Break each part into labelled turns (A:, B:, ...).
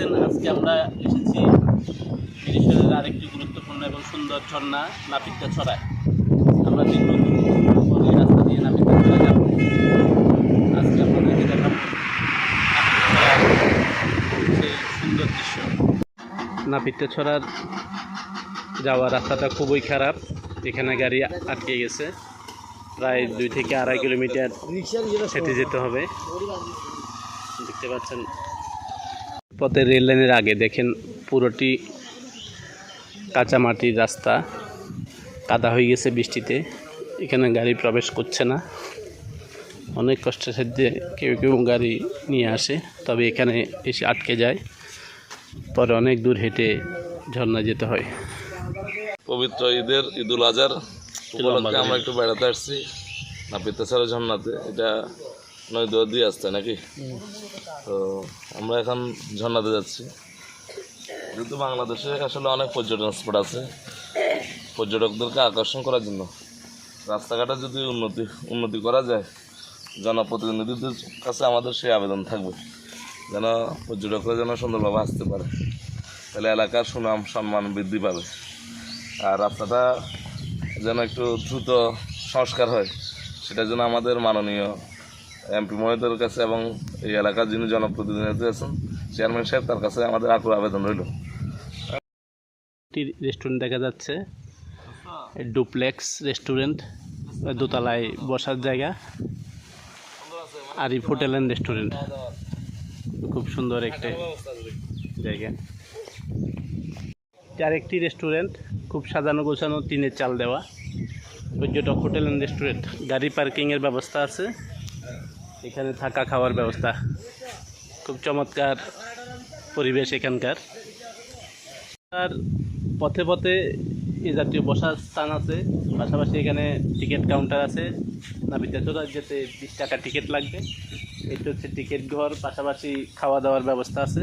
A: পাচ্ছেন আজকে আমরা এসেছি মিরিশরের আরেকটি গুরুত্বপূর্ণ এবং সুন্দর ঝর্ণা নাপিতটা ছড়ায়। আমরা এই রাস্তা দিয়ে নাপিতটা ছড়া যাব। আজকে আপনাদেরকে সুন্দর দৃশ্য। নাপিতটা ছড়ার যাওয়ার রাস্তাটা খুবই খারাপ। এখানে গাড়ি আটকে গেছে। প্রায় দুই থেকে আড়াই কিলোমিটার হেঁটে যেতে হবে। দেখতে পাচ্ছেন পথে রেল লাইনের আগে দেখেন পুরোটি কাঁচা মাটির রাস্তা, কাদা হয়ে গেছে বৃষ্টিতে, এখানে গাড়ি প্রবেশ করছে না। অনেক কষ্টের সাথে কেউ কেউ গাড়ি নিয়ে আসে, তবে এখানে এসে আটকে যায়, পরে অনেক দূর হেঁটে ঝর্ণা যেতে হয়।
B: পবিত্র ঈদের, ঈদুল আজহার। আমরা একটু বেড়াতে আসছি নাপিতাছাড়া ঝর্ণাতে। এটা নয় দু দিয়ে আসছে নাকি? তো আমরা এখন ঝর্ণাতে যাচ্ছি। যেহেতু বাংলাদেশে আসলে অনেক পর্যটন স্পট আছে, পর্যটকদেরকে আকর্ষণ করার জন্য রাস্তাঘাটে যদি উন্নতি উন্নতি করা যায়, জনপ্রতিনিধিদের কাছে আমাদের সেই আবেদন থাকবে, যেন পর্যটকরা যেন সুন্দরভাবে আসতে পারে। তাহলে এলাকার সুনাম, সম্মান বৃদ্ধি পাবে। আর রাস্তাটা যেন একটু দ্রুত সংস্কার হয় সেটার জন্য আমাদের মাননীয় এমপি মহোদয়ের কাছে এবং এই এলাকার যিনি জনপ্রতিনিধি আছেন, চেয়ারম্যান সাহেব, তার কাছে আমাদের আকুল আবেদন রইল।
A: রেস্টুরেন্ট দেখা যাচ্ছে। ডুপ্লেক্স রেস্টুরেন্ট, দোতলায় বসার জায়গা। Arif hotel and restaurant. খুব সুন্দর একটা জায়গা। আরেকটি রেস্টুরেন্ট, খুব সাজানো গোছানো, টিনের চাল দেওয়া। পর্যটক হোটেল অ্যান্ড রেস্টুরেন্ট। গাড়ি পার্কিংয়ের ব্যবস্থা আছে। এখানে থাকা খাওয়ার ব্যবস্থা। খুব চমৎকার পরিবেশ এখানকার। আর পথে পথে এই জাতীয় বসার স্থান আছে। পাশাপাশি এখানে টিকিট কাউন্টার আছে। নাবিতাচোরা যেতে বিশ টাকা টিকিট লাগবে। এটা হচ্ছে টিকিট ঘর। পাশাপাশি খাওয়া দাওয়ার ব্যবস্থা আছে।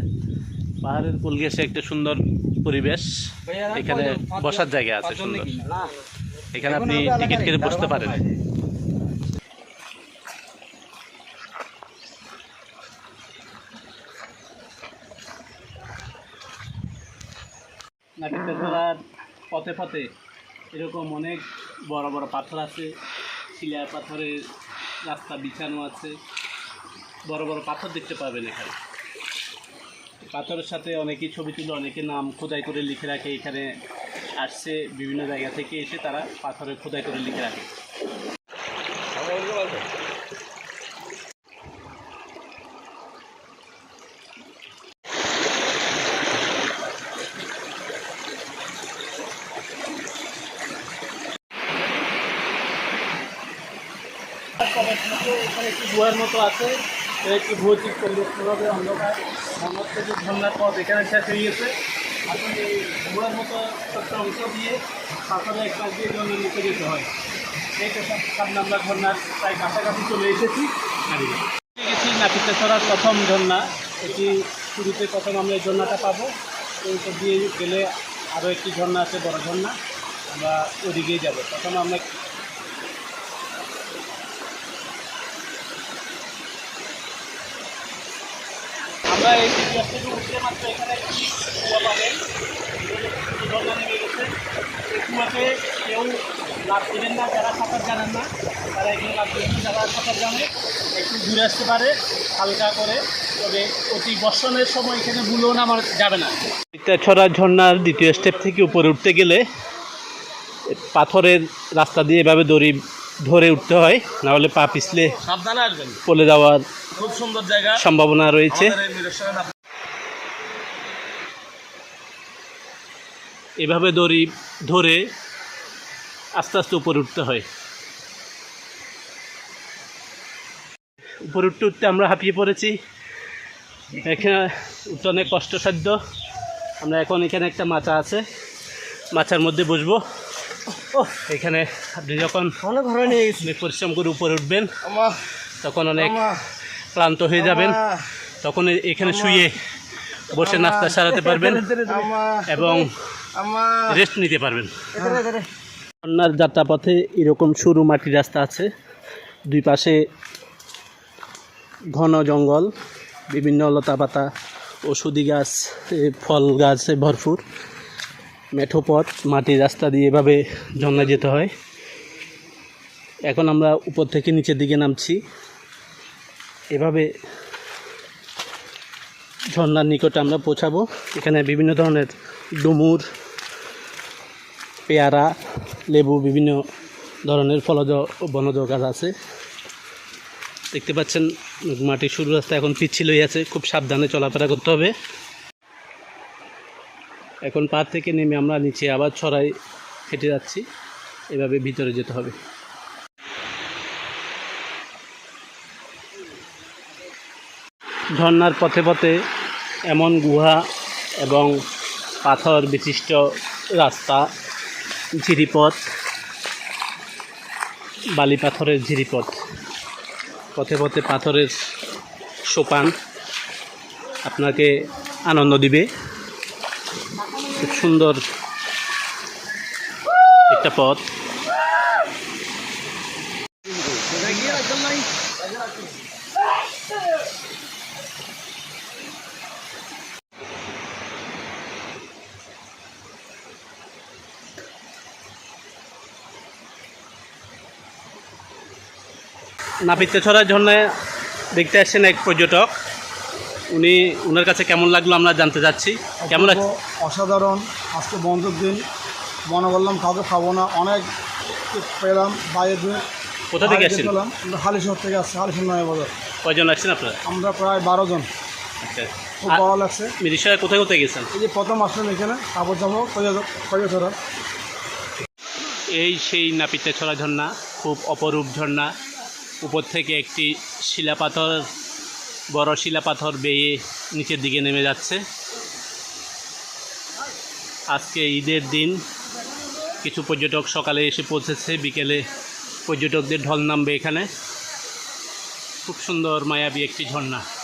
A: পাহাড়ের কোল ঘেঁষে একটা সুন্দর পরিবেশ। এখানে বসার জায়গা আছে সুন্দর। এখানে আপনি টিকিট কেটে বসতে পারেন। নাবিতাচোরার পথে পথে এরকম অনেক বড় বড় পাথর আছে। শিলা পাথরের রাস্তা বিছানো আছে। বড় বড় পাথর দেখতে পাবেন এখানে। পাথরের সাথে অনেকেই ছবি তুলে অনেকে নাম খোদাই করে লিখে রাখে। এখানে আসছে বিভিন্ন জায়গা থেকে এসে তারা পাথরে খোদাই করে লিখে রাখে। এখানে একটি গুহার মতো আছে। একটি ভৌতিক পরিবেশভাবে অন্ধকার। মনে হচ্ছে যে ঝর্ণার পথ এখানে শেষ হয়ে গেছে। এই গুহার মতো ছোট্ট অংশ দিয়ে পাথরে এক পাশ দিয়ে ঝর্ণার নিচে যেতে হয়। এই তো সব আমরা ঝর্ণার প্রায় কাছাকাছি চলে এসেছি। গেছি নাপিতে ছড়ার প্রথম ঝর্ণা। এটি শুরুতে প্রথম আমরা এই ঝর্ণাটা পাবো। এই দিয়ে গেলে আরও একটি ঝর্ণা আছে, বড় ঝর্ণা। আমরা ওদিকেই যাব। প্রথম আমরা আমরা এই থেকে মাত্র এখানে কুয়া পাবেন। নেমে গেছে এই কুয়াতে কেউ লাভ দেবেন না, যারা সাঁতার জানেন না, তারা এখানে লাভ দেবেন না, যারা সাঁতার জানে, একটু ঘুরে আসতে পারে, হালকা করে, তবে অতি সময় যাবে না। ছড়া ঝর্ণার দ্বিতীয় স্টেপ থেকে উপরে উঠতে গেলে পাথরের রাস্তা দিয়ে এভাবে দড়ি ধরে উঠতে হয় নাহলে পা পিছলে পলে যাওয়ার
B: খুব সুন্দর জায়গা।
A: সম্ভাবনা রয়েছে। এভাবে দড়ি ধরে আস্তে আস্তে উপরে উঠতে হয়। উপরে উঠতে উঠতে আমরা হাঁপিয়ে পড়েছি। এখানে উঠতে অনেক কষ্টসাধ্য। আমরা এখন এখানে একটা মাচা আছে। মাচার মধ্যে বসবো। এখানে আপনি যখন
C: অনেক
A: পরিশ্রম করে উপরে উঠবেন তখন অনেক ক্লান্ত হয়ে যাবেন। তখন এখানে শুয়ে বসে নাস্তা সারাতে পারবেন এবং রেস্ট নিতে পারবেন। বন্যার যাত্রাপথে এরকম সরু মাটির রাস্তা আছে। দুই পাশে ঘন জঙ্গল বিভিন্ন লতা পাতা ওষুধি গাছ ফল গাছে ভরপুর। মেঠো পথ মাটির রাস্তা দিয়ে এভাবে ঝর্ণা যেতে হয়। এখন আমরা উপর থেকে নিচের দিকে নামছি। এভাবে ঝর্ণার নিকটে আমরা পৌঁছাবো। এখানে বিভিন্ন ধরনের ডুমুর, পেয়ারা, লেবু, বিভিন্ন ধরনের ফলজ বনজ গাছ আছে। দেখতে পাচ্ছেন, মাটির শুরু রাস্তা এখন পিচ্ছিল হয়ে আছে। খুব সাবধানে চলাফেরা করতে হবে। এখন পাহাড় থেকে নেমে আমরা নিচে আবার ছড়াই হেঁটে যাচ্ছি। এভাবে ভিতরে যেতে হবে। ঝর্নার পথে পথে এমন গুহা এবং পাথর বিশিষ্ট রাস্তা, ঝিরিপথ বালি পাথরের ঝিরিপথ, পথে পথে পাথরের সোপান আপনাকে আনন্দ দিবে। খুব সুন্দর একটা পথ। নাপিতে ছড়ার জন্য দেখতে আসছেন এক পর্যটক। উনি ওনার কাছে কেমন লাগল আমরা জানতে চাচ্ছি? কেমন লাগছে
C: অসাধারণ আজকে বন্ধুর দিন। মনে করলাম কাউকে খাব না। অনেক পেলাম বাইরে
A: কোথা থেকে আসছেন?
C: পেলাম আমরা হালিশহর থেকে আসছি হালিশহর নয় বাজার।
A: কয়জন আসছেন আপনারা?
C: আমরা প্রায় বারো জন।
A: আচ্ছা।
C: খুব ভালো লাগছে।
A: মিরিশায় কোথায় কোথায় গেছেন?
C: এই যে প্রথম আসলাম এখানে কয়েছড়া
A: এই সেই নাপিতে ছড়া ঝর্ণা খুব অপরূপ ঝর্ণা। উপর থেকে একটি শিলাপাথর বড় শিলা পাথর বেয়ে নিচের দিকে নেমে যাচ্ছে। আজকে ঈদের দিন কিছু পর্যটক সকালে এসে পৌঁছেছে, বিকেলে পর্যটকদের ঢল নামবে এখানে। খুব সুন্দর, মায়াবী একটি ঝর্ণা।